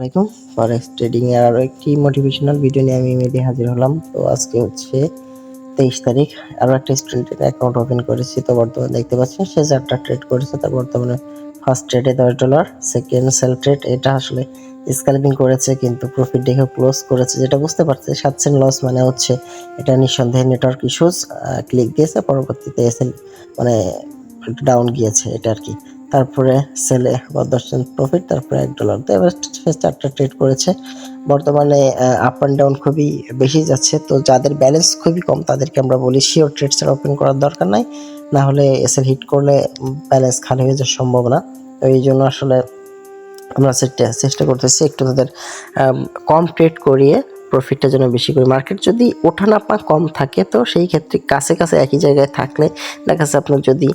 আসসালামাইকুম forex trading এর আরও একটি মোটিভেশনাল ভিডিও নিয়ে আমি মেদি হাজির হলাম। তো আজকে হচ্ছে তেইশ তারিখ। আরও একটা স্টুডেন্টের অ্যাকাউন্ট ওপেন করেছি। তো বর্তমানে দেখতে পাচ্ছেন সে চারটা ট্রেড করেছে তার বর্তমানে ফার্স্ট ট্রেডে দশ ডলার সেকেন্ড সেল ট্রেড এটা আসলে স্ক্যালপিং করেছে কিন্তু প্রফিট দেখে ক্লোজ করেছে। যেটা বুঝতে পারছে, সাত সেন্ট লস মানে হচ্ছে এটা নিঃসন্দেহে নেটওয়ার্ক ইস্যুস ক্লিক দিয়েছে, পরবর্তীতে এসে মানে ডাউন গিয়েছে, এটা আর কি। তারপরে সেলে আবার দশ সেন্ট প্রফিট তারপরে এক ডলার তো এবার সে চারটা ট্রেড করেছে। বর্তমানে আপ অ্যান্ড ডাউন খুবই বেশি যাচ্ছে। তো যাদের ব্যালেন্স খুবই কম, তাদেরকে আমরা বলি শিওর ট্রেড ছাড়া ওপেন করার দরকার নাই। না হলে এসএল হিট করলে ব্যালেন্স খালি হয়ে যাওয়ার সম্ভাবনা। তো এই জন্য আসলে আমরা চেষ্টা করতেছি একটু তাদের কম ট্রেড করিয়ে প্রফিটটা যেন বেশি করি। মার্কেট যদি ওঠানাপা কম থাকে, তো সেই ক্ষেত্রে কাছে কাছে একই জায়গায় থাকলে দেখা যাচ্ছে আপনার যদি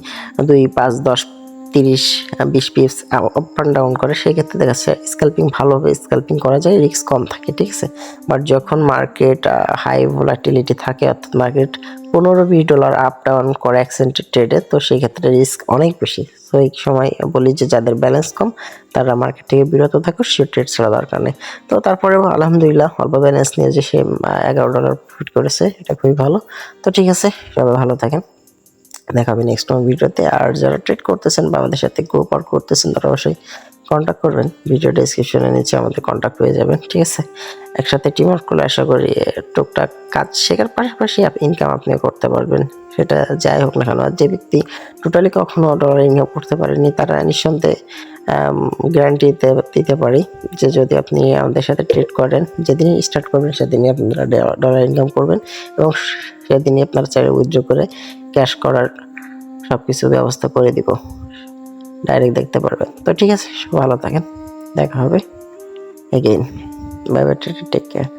দুই, পাঁচ, দশ তিরিশ বিশ পিপস আপ অ্যান্ড ডাউন করে সেই ক্ষেত্রে দেখা যাচ্ছে স্ক্যাল্পিং ভালোভাবে স্ক্যাল্পিং করা যায় রিস্ক কম থাকে, ঠিক আছে? বাট যখন মার্কেট হাই ভোলাটিলিটি থাকে, অর্থাৎ মার্কেট পনেরো, বিশ ডলার আপ ডাউন করে অ্যাক্সেন্টেড ট্রেডে তো সেই ক্ষেত্রে রিস্ক অনেক বেশি। তো এই সময় বলি যে যাদের ব্যালেন্স কম, তারা মার্কেট থেকে বিরত থাকো সে ট্রেড ছাড়া দরকার নেই। তো তারপরে আলহামদুলিল্লাহ, অল্প ব্যালেন্স নিয়ে যে সে এগারো ডলার প্রফিট করেছে, এটা খুবই ভালো। তো ঠিক আছে, সবাই ভালো থাকেন। দেখাবে নেক্সট কোনো ভিডিওতে। আর যারা ট্রেড করতেছেন বা আমাদের সাথে গ্রুপ আউট করতেছেন, তারা অবশ্যই কন্ট্যাক্ট করবেন। ভিডিও ডিসক্রিপশনে নিচে আমাদের কন্ট্যাক্ট হয়ে যাবেন, ঠিক আছে? একসাথে টিম আউট করলে আশা করি টুকটাক কাজ শেখার পাশাপাশি ইনকাম আপনি করতে পারবেন। সেটা যাই হোক না কেন, আর যে ব্যক্তি টোটালি কখনো ডলার ইনকাম করতে পারেনি, তারা নিঃসন্দেহে গ্যারান্টি দিতে পারি যে যদি আপনি আমাদের সাথে ট্রেড করেন, যেদিনই স্টার্ট করবেন, সেদিনই আপনারা ডলার ইনকাম করবেন এবং সেদিনই আপনারা চাইলে উইথড্র করে ক্যাশ করার সব কিছু ব্যবস্থা করে দিব। ডাইরেক্ট দেখতে পারবেন। তো ঠিক আছে, ভালো থাকেন। দেখা হবে again bye bye take care